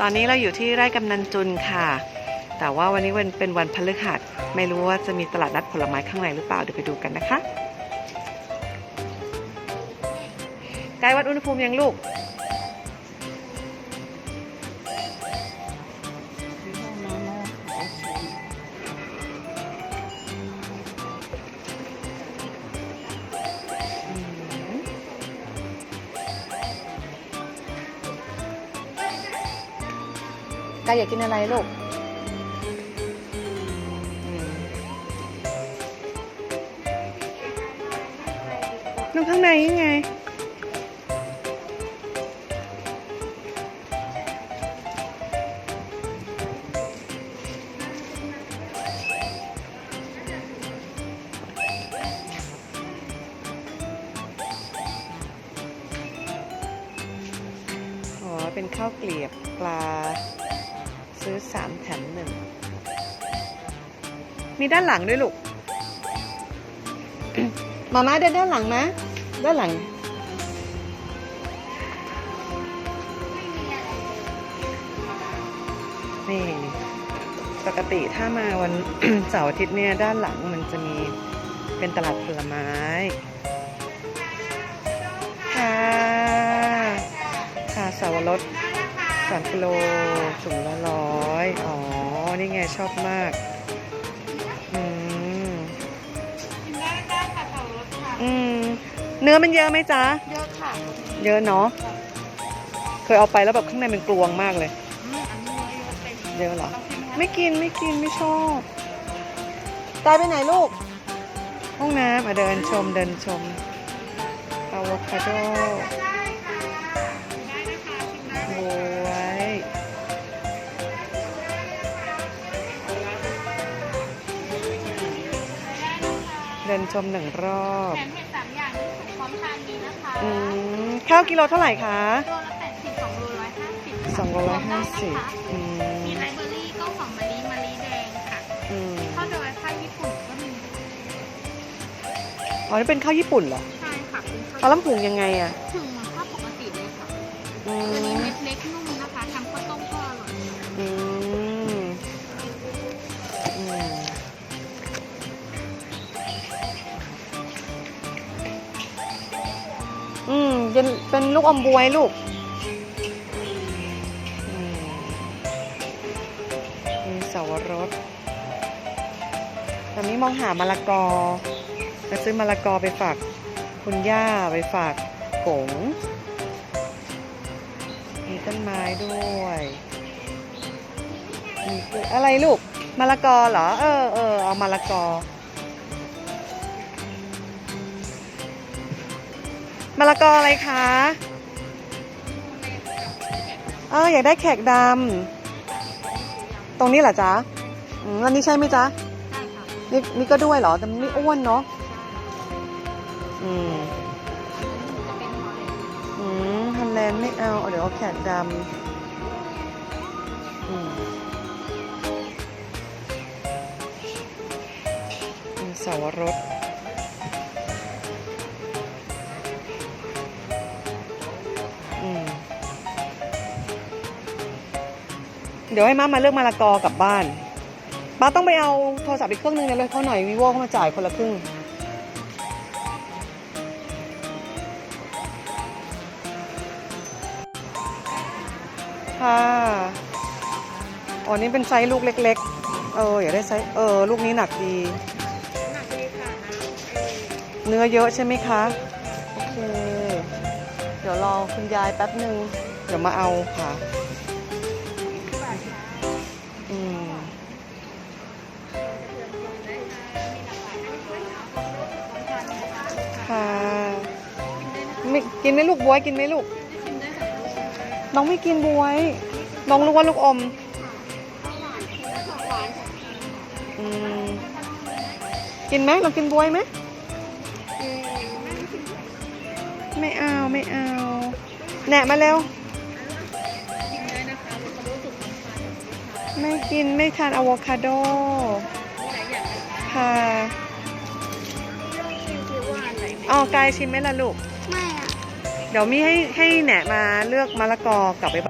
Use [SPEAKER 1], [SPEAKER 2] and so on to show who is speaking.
[SPEAKER 1] ตอนนี้เราอยู่ที่ไร่กำนันจุนค่ะ แต่ว่าวันนี้เป็นวันพฤหัส ไม่รู้ว่าจะมีตลาดนัดผลไม้ข้างในหรือเปล่า เดี๋ยวไปดูกันนะคะ กายวัดอุณหภูมิยังลูก กายอยากกินอะไรลูกน้องข้างในยังไง เป็นข้าวเกลียบปลา ซื้อสามแถมหนึ่งมีด้านหลังด้วยลูก มาม่าเดินด้านหลังนะ ด้านหลัง นี่ ปกติถ้ามาวันเสาร์อาทิตย์เนี่ย ด้านหลังมันจะมีเป็นตลาดผลไม้ ค่ะสาวรสสามกิโลถุงละร้อยอ๋อ นี่ไงชอบมาก อืม
[SPEAKER 2] กินได้ได้ค่ะเผารสค่ะ
[SPEAKER 1] อืม เนื้อมันเยอะไหมจ๊ะ
[SPEAKER 2] เยอะค่ะ
[SPEAKER 1] เยอะเนาะ เคยเอาไปแล้วแบบข้างในมันกลวงมากเลย
[SPEAKER 2] อืมอันนี้เยอะเต็ม
[SPEAKER 1] เยอะเหรอ
[SPEAKER 2] ลองชิมไหมคะ
[SPEAKER 1] ไม่กินไม่กินไม่ชอบตายไปไหนลูก ห้องน้ำอะเดินชมเดินชมอะโวคาโด
[SPEAKER 2] ได้ค่ะได้ ดิ
[SPEAKER 1] นชมหนึ่งรอบ
[SPEAKER 2] แถมเห็ดสามอย่างที่สุกพร้อมทานนี้นะคะ
[SPEAKER 1] อืมข้าวกิโลเท่าไหร่คะ
[SPEAKER 2] โลละแปดสิบสองโลร้อยห้าสิบ
[SPEAKER 1] สองโลร้อยห้าสิบอืม
[SPEAKER 2] มีไรเบอรี่ก็ของมะลิมะลิแดงค่ะ
[SPEAKER 1] อืม
[SPEAKER 2] ข้าวดอยข้าวญี่ปุ่นก็มี
[SPEAKER 1] อ๋อนี่เป็นข้าวญี่ปุ่นเหรอ
[SPEAKER 2] ใช่ค่ะเป็น
[SPEAKER 1] เอา
[SPEAKER 2] ข้าว
[SPEAKER 1] ล้ำผุงยังไงอะ
[SPEAKER 2] ถึง เป็นเป็
[SPEAKER 1] นลูกอมบวยลูกมมีสาวรสตอนนี้มองหามะละกอจะซื้อมะละกอไปฝากคุณย่าไปฝากกงมีต้นไม้ด้วยมีออะไรลูกมะละกอเหรอ เออเออเอามะละกอ มะละกออะไรคะเอออยากได้แขกดำตรงนี้เหรอจ๊ะอืมแล้วนี่ใช่ไหมจ๊ะ
[SPEAKER 2] ใช่ค่ะ
[SPEAKER 1] นี่นี่ก็ด้วยเหรอ แต่มันไม่อ้วนเนาะอืม
[SPEAKER 2] จะเป็นหอเลย
[SPEAKER 1] อืมฮันแลนด์ไม่เอาเอาเดี๋ยวเอาแขกดำอืมมีสาวรส เดี๋ยวให้ม้ามาเลือกมะละกอกลับบ้านป้าต้องไปเอาโทรศัพท์อีกเครื่องนึงเนี่ยเลยเขาหน่อยวีโวเขามาจ่ายคนละครึ่งค่ะอ๋อนี่เป็นไซส์ลูกเล็ก ๆ เอออยากได้ไซส์เออ ลูกนี้หนักดี
[SPEAKER 2] หนักดีค่ะนะ
[SPEAKER 1] เนื้อเยอะใช่ไหมคะ โอเค เดี๋ยวรอคุณยายแป๊บหนึ่งเดี๋ยวมาเอาค่ะ อืมค่ะไม่กินไหมลูกบวยกินไหมลูก น้องไม่กินบวย น้องรู้ว่าลูกอมอืมกินไหมเรากินบวยไหมไม่เอาไม่เอาแหนะมาเร็ว ไม่กินไม่ทานอะโวคาโดค่ะอ๋อกายชิมไหมล่ะลูก
[SPEAKER 2] ไม่อะ
[SPEAKER 1] เดี๋ยวมีให้ให้แหนะมาเลือกมะละกอกลับไป